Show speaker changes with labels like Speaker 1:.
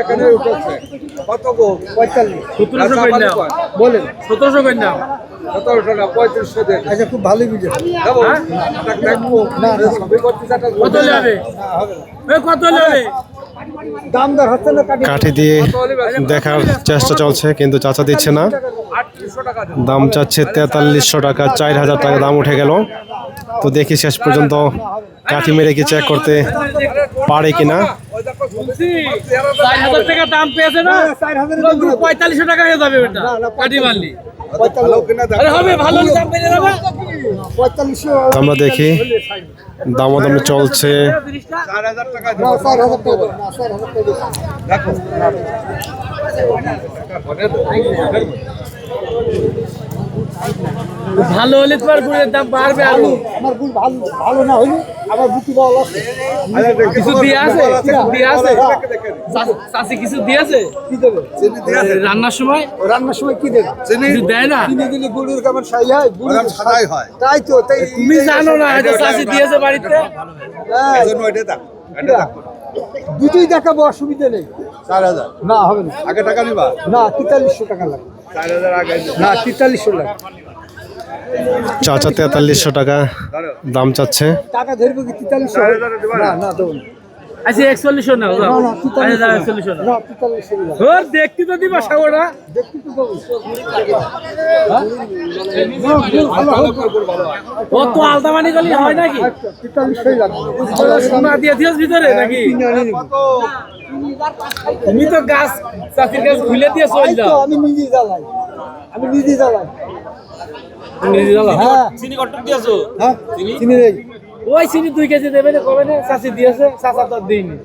Speaker 1: এখানে উঠেছে কত গো? পঁয়তাল্লিশ।
Speaker 2: সতেরোশো করে নাও।
Speaker 1: বলেন।
Speaker 2: সতেরোশো করে নাও।
Speaker 1: সতেরোশো না পঁয়ত্রিশশো দেন।
Speaker 3: আচ্ছা খুব ভালোই বুঝে।
Speaker 1: আপনাকে দেখব না
Speaker 2: কত নেবে
Speaker 4: কাঠি দিয়ে দেখার চেষ্টা চলছে কিন্তু চাচা দিচ্ছে না। দাম চাচ্ছে তেতাল্লিশশো টাকা চার হাজার টাকা দাম উঠে গেল। তো দেখি শেষ পর্যন্ত কাঠি মেরে কি চেক করতে পারে কিনা।
Speaker 2: পুরো পঁয়তাল্লিশশো টাকা হয়ে যাবে ওটা কাটি মারলি
Speaker 1: ভালো কিনা
Speaker 2: আরে হবে ভালো দাম পেয়ে যাবে
Speaker 3: পঁয়তাল্লিশশো
Speaker 4: তো আমরা দেখি। দামাদামি চলছে।
Speaker 1: দেখো।
Speaker 2: ভালো হলে তোমার গুড়ের দাম বাড়বে আরও।
Speaker 3: আমার গুড় ভালো ভালো না হইলে আমার বুটি বল আছে
Speaker 2: কিছু দিয়ে আছে? কিছু দিয়ে আছে? চা- চাচি কিছু দিয়েছে
Speaker 3: কি দেবে?
Speaker 2: রান্নার সময়?
Speaker 3: রান্নার সময় কি দেবে?
Speaker 2: কিছু দেয় না?
Speaker 3: কিনে দিলে গুড়ের কেমন সাই হয় গুড়
Speaker 1: সাদাই হয়।
Speaker 3: তাই তো তাই
Speaker 2: তুমি জানো না এটা চাচি দিয়েছে বাড়িতে?
Speaker 3: হ্যাঁ,
Speaker 1: এটা এটা
Speaker 3: দুটোই দেখাবো অসুবিধা নেই।
Speaker 1: চার হাজার।
Speaker 3: না হবে না।
Speaker 1: আগে টাকা নিবা?
Speaker 3: না তেতাল্লিশশো টাকা লাগবে।
Speaker 1: চার হাজার আগে
Speaker 3: না তেতাল্লিশশো লাগবে।
Speaker 4: চাচা তেতাল্লিশশো টাকা দাম চাচ্ছে।
Speaker 1: দিবা
Speaker 3: না
Speaker 2: আচ্ছা একচল্লিশশো
Speaker 3: না না
Speaker 2: আচ্ছা একচল্লিশশো
Speaker 3: না
Speaker 2: দেখতে তো দিবা সাগরটা।
Speaker 3: হ্যাঁ? ভালো
Speaker 2: আলতামানি গলি হয় নাকি?
Speaker 3: আচ্ছা,
Speaker 2: সোনা দিয়ে দিয়েছ ভিতরে নাকি?
Speaker 3: কিনে
Speaker 2: তুমি তো গাছ চাষির গাছ খুলে দিয়ে চল যাও।
Speaker 3: আমি নিজে জ্বালাই। আমি নিজে চালাই
Speaker 2: নিজে চালাই
Speaker 3: হ্যাঁ।
Speaker 2: চিনি কত দিয়েছ?
Speaker 3: হ্যাঁ চিনি?
Speaker 2: ওই চিনি দুই কেজি দেবে না কবে না? চাষি দিয়েছে চাষা তো দিইনি।